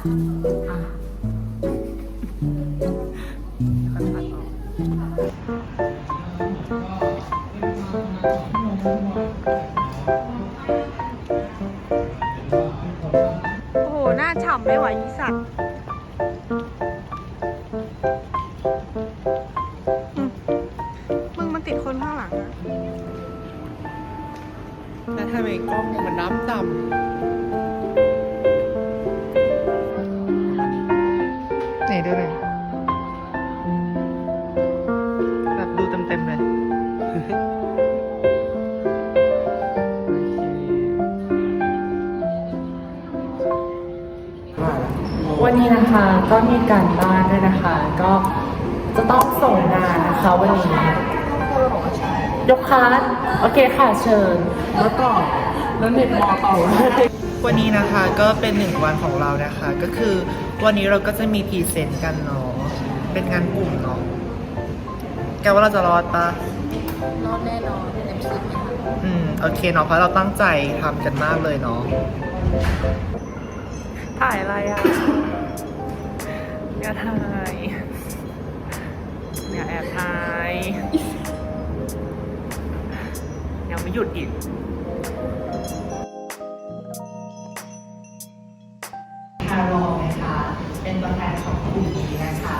โอ้โห หน้าฉ่ำไม่ไหวอีสัตว์มึงมันติดคนข้างหลังนะแล้วทำไมกล้องมันน้ำดำ นนี้นะคะก็มีการบ้านด้วยนะคะ ก็จะต้องส่งงานนะคะวันนี้ยกคาร์ดโอเคค่ะเชิญ แล้วก็แล้วเน็ตมอต่อวันนี้นะคะก็เป็นหนึ่งวันของเรานะคะ ก็คือวันนี้เราก็จะมีพรีเซนต์กันเนาะเป็นงานกลุ่มเนาะแกว่าเราจะรอดปะรอดแน่นอนเต็มสิบไหมคะอืมโอเคเนาะเพราะเราตั้งใจทำกันมากเลยเนาะถ่ายอะไรอะ อย่าถ่ายอย่าแอบถ่ายยังไม่หยุดอีกคารองนะคะเป็นตัวแทนของกลุ่มนี้นะคะ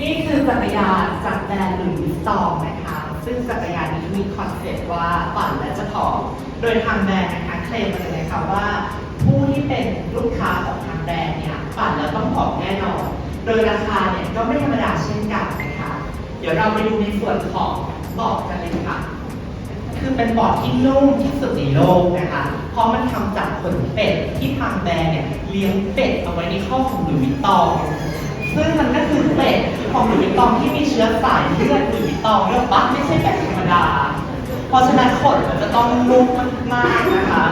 นี่คือจักรยานจากแบรนด์หลุยส์วิตตองนะคะ ซึ่งจักรยานนี้มีคอนเซ็ปต์ว่าปั่นและจะผอมโดยทางแบรนด์นะคะเคลมมาเลยนะคะว่าผู้ที่เป็นลูกค้าของ แบรนด์เนี่ยปั่นแล้วต้องผอมแน่นอน โดยราคาเนี่ยก็ไม่ธรรมดาเช่นกันนะคะ เดี๋ยวเราไปดูในส่วนของเบอกกันเลยค่ะ คือเป็นบอร์ดที่นุ่มที่สุดในโลกนะคะ เพราะมันทำจากขนเป็ดที่ทางแบรนด์เนี่ยเลี้ยงเป็ดเอาไว้ในข้อของหลุยส์วิตตอง ซึ่งมันก็คือเป็ดของหลุยส์วิตตองที่มีเชื้อสายเลือดหลุยส์วิตตองเรียกว่าไม่ใช่เป็ดธรรมดา เพราะฉะนั้นขนมันจะต้องนุ่มมากๆนะคะ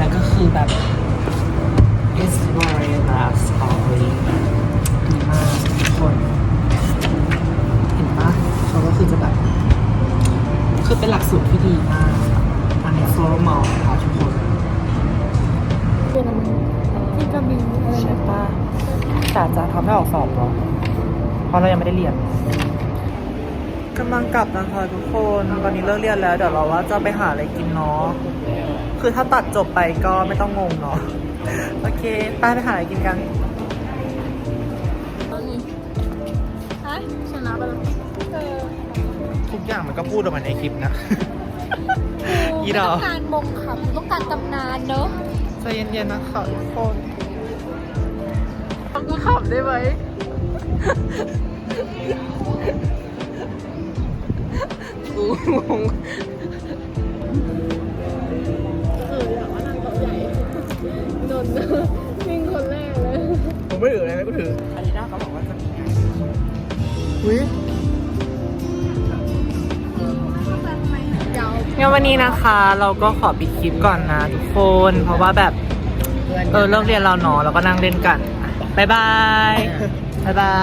แล้วก็คือแบบ it's very love story ดีมากทุกคน เห็นปะเขาก็คือจะแบบ คือเป็นหลักสูตรที่ดีมากอันนี้โซโลมอลนะคะทุกคนที่กระบี่อะไรใช่ปะแต่จะทำให้ออกสอบเหรอเพราะเรายังไม่ได้เรียน กำลังกลับนะคะทุกคนตอนนี้เลิกเรียนแล้ว เดี๋ยวเราว่าจะไปหาอะไรกินเนาะคือถ้าตัดจบไปก็ไม่ต้องงงเนาะโอเคไปไปหาอะไรกินกันฮะชนะไปแล้วเออทุกอย่างมันก็พูดออกมาในคลิปนะอีดอกต้องการมงค่ะต้องการตำนานเนอะใจเย็นๆนะคะทุกคนกูขับได้ไหม กูงงเอออยากว่านั่งโต๊ะใหญ่นนท์วิ่งคนแรกเลย ผมไม่ถืออะไรนะก็ถืออาริน่าเขาบอกว่าจะมีงานอุ้ยงั้นวันนี้นะคะ เราก็ขอปิดคลิปก่อนนะทุกคน เพราะว่าแบบ เออเลิกเรียนเราเนาะเราก็นั่งเล่นกันบายบายบายบา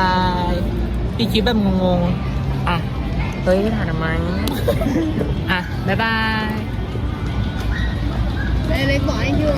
ยปิดคลิปแบบงงๆอะ เฮ้ยถ่ายทำไมอะบายบายเลยบอกให้อยู่